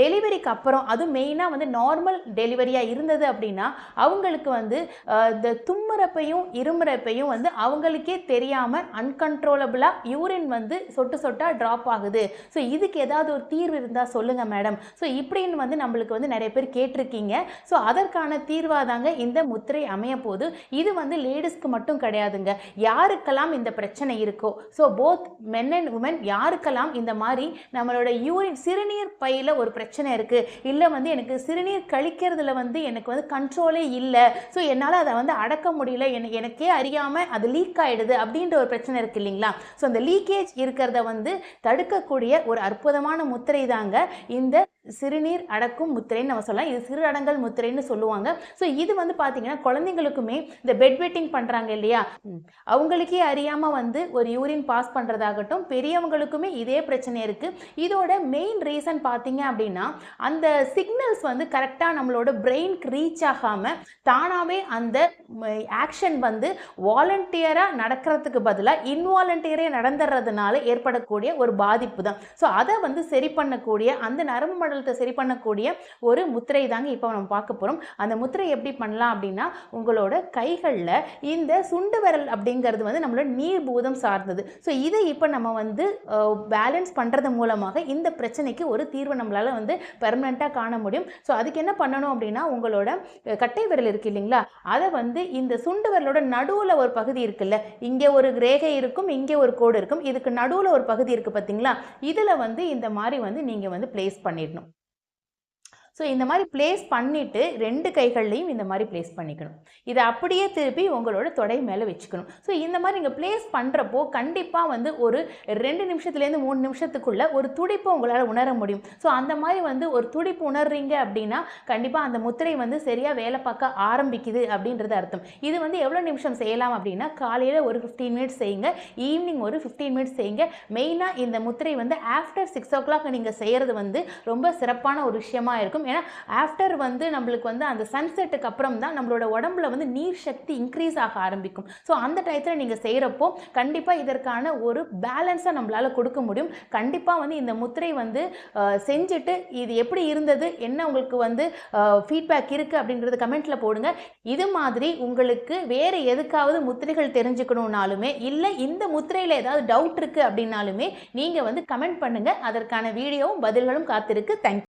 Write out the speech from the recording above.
டெலிவரிக்கு அப்புறம் அது மெயினாக வந்து நார்மல் டெலிவரியாக இருந்தது அப்படின்னா அவங்களுக்கு வந்து இந்த தும்முறப்பையும் இருமுறப்பையும் வந்து அவங்களுக்கே தெரியாமல் அன்கன்ட்ரோலபிளாக யூரின் வந்து சொட்டு சொட்டாக ட்ராப் ஆகுது. ஸோ இதுக்கு ஏதாவது ஒரு தீர்வு இருந்தால் சொல்லுங்கள் மேடம் ஸோ இப்படின்னு வந்து நம்மளுக்கு வந்து நிறைய பேர் கேட்டிருக்கீங்க. ஸோ அதற்கான தீர்வாக தாங்க இந்த முத்திரை அமைய போது இது வந்து லேடிஸ்க்கு மட்டும் கிடையாதுங்க. யாருக்கெல்லாம் இந்த பிரச்சனை இருக்கோ so both men and women யாருக்கெல்லாம் இந்த மாதிரி நம்மளோட யூரின் சிறுநீர் பையில் ஒரு பிரச்சனை பிரச்சனை இருக்குது இல்லை வந்து எனக்கு சிறுநீர் கழிக்கிறதுல வந்து எனக்கு வந்து கண்ட்ரோலே இல்லை. ஸோ என்னால் அதை வந்து அடக்க முடியல. எனக்கு எனக்கே அறியாமல் அது லீக் ஆகிடுது அப்படின்ற ஒரு பிரச்சனை இருக்குது இல்லைங்களா? ஸோ அந்த லீக்கேஜ் இருக்கிறத வந்து தடுக்கக்கூடிய ஒரு அற்புதமான முத்திரை தாங்க இந்த சிறுநீர் அடக்கும் முத்திரைன்னு நம்ம சொல்லலாம். இது சிறு அடங்கல் முத்திரைன்னு சொல்லுவாங்க. ஸோ இது வந்து பார்த்தீங்கன்னா குழந்தைங்களுக்குமே இந்த பெட் வெட்டிங் பண்ணுறாங்க இல்லையா? அவங்களுக்கே அறியாமல் வந்து ஒரு யூரின் பாஸ் பண்ணுறதாகட்டும் பெரியவங்களுக்குமே இதே பிரச்சனை இருக்குது இதோட மெயின் ரீசன் பார்த்தீங்க அப்படின்னா அந்த சிக்னல்ஸ் வந்து கரெக்டாக நம்மளோட பிரெயின்க்கு ரீச் ஆகாமல் தானாகவே அந்த ஆக்ஷன் வந்து வாலண்டியராக நடக்கிறதுக்கு பதிலாக இன்வாலண்டியரே நடந்துடுறதுனால ஏற்படக்கூடிய ஒரு பாதிப்பு தான். ஸோ அதை வந்து சரி பண்ணக்கூடிய அந்த நரம்பு மனக்குரலத்தை சரி பண்ணக்கூடிய ஒரு முத்திரை தாங்க இப்போ நம்ம பார்க்க போகிறோம் அந்த முத்திரை எப்படி பண்ணலாம் அப்படின்னா உங்களோட கைகளில் இந்த சுண்டு விரல் அப்படிங்கிறது வந்து நம்மளோட நீர் பூதம் சார்ந்தது. ஸோ இதை இப்போ நம்ம வந்து பேலன்ஸ் பண்ணுறது மூலமாக இந்த பிரச்சனைக்கு ஒரு தீர்வு நம்மளால் வந்து பெர்மனெண்ட்டாக காண முடியும். ஸோ அதுக்கு என்ன பண்ணணும் அப்படின்னா உங்களோட கட்டை விரல் இருக்கு இல்லைங்களா? அதை வந்து இந்த சுண்டு விரலோட நடுவில் ஒரு பகுதி இருக்குல்ல இங்கே ஒரு ரேகை இருக்கும் இங்கே ஒரு கோடு இருக்கும். இதுக்கு நடுவில் ஒரு பகுதி இருக்குது பார்த்தீங்களா இதில் வந்து இந்த மாதிரி வந்து நீங்கள் வந்து ப்ளேஸ் பண்ணிடணும். ஸோ இந்த மாதிரி ப்ளேஸ் பண்ணிவிட்டு ரெண்டு கைகள்லையும் இந்த மாதிரி ப்ளேஸ் பண்ணிக்கணும். இதை அப்படியே திருப்பி உங்களோட தொடை மேலே வச்சுக்கணும். ஸோ இந்த மாதிரி நீங்கள் ப்ளேஸ் பண்ணுறப்போ கண்டிப்பாக வந்து ஒரு ரெண்டு நிமிஷத்துலேருந்து மூணு நிமிஷத்துக்குள்ளே ஒரு துடிப்பு உங்களால் உணர முடியும். ஸோ அந்த மாதிரி வந்து ஒரு துடிப்பு உணர்றீங்க அப்படின்னா கண்டிப்பாக அந்த முத்திரை வந்து சரியாக வேலை பார்க்க ஆரம்பிக்குது அப்படின்றது அர்த்தம். இது வந்து எவ்வளோ நிமிஷம் செய்யலாம் அப்படின்னா காலையில் ஒரு ஃபிஃப்டீன் மினிட்ஸ் செய்யுங்க. ஈவினிங் ஒரு ஃபிஃப்டீன் மினிட்ஸ் செய்யுங்க. மெயினாக இந்த முத்திரை வந்து ஆஃப்டர் சிக்ஸ் ஓ கிளாக் நீங்கள் செய்கிறது வந்து ரொம்ப சிறப்பான ஒரு விஷயமா இருக்கும். ஏன்னா ஆஃப்டர் வந்து நம்மளுக்கு வந்து அந்த சன்செட்டுக்கு அப்புறம் தான் நம்மளோட உடம்புல வந்து நீர் சக்தி இன்க்ரீஸ் ஆக ஆரம்பிக்கும். ஸோ அந்த டயத்தில் நீங்கள் செய்கிறப்போ கண்டிப்பாக இதற்கான ஒரு பேலன்ஸாக நம்மளால் கொடுக்க முடியும். கண்டிப்பாக வந்து இந்த முத்திரை வந்து செஞ்சுட்டு இது எப்படி இருந்தது என்ன உங்களுக்கு வந்து ஃபீட்பேக் இருக்குது அப்படிங்கிறது கமெண்ட்டில் போடுங்க. இது மாதிரி உங்களுக்கு வேறு எதுக்காவது முத்திரைகள் தெரிஞ்சுக்கணுன்னாலுமே இல்லை இந்த முத்திரையில் ஏதாவது டவுட் இருக்குது அப்படின்னாலுமே நீங்கள் வந்து கமெண்ட் பண்ணுங்கள் அதற்கான வீடியோவும் பதில்களும் காத்திருக்கு. தேங்க்யூ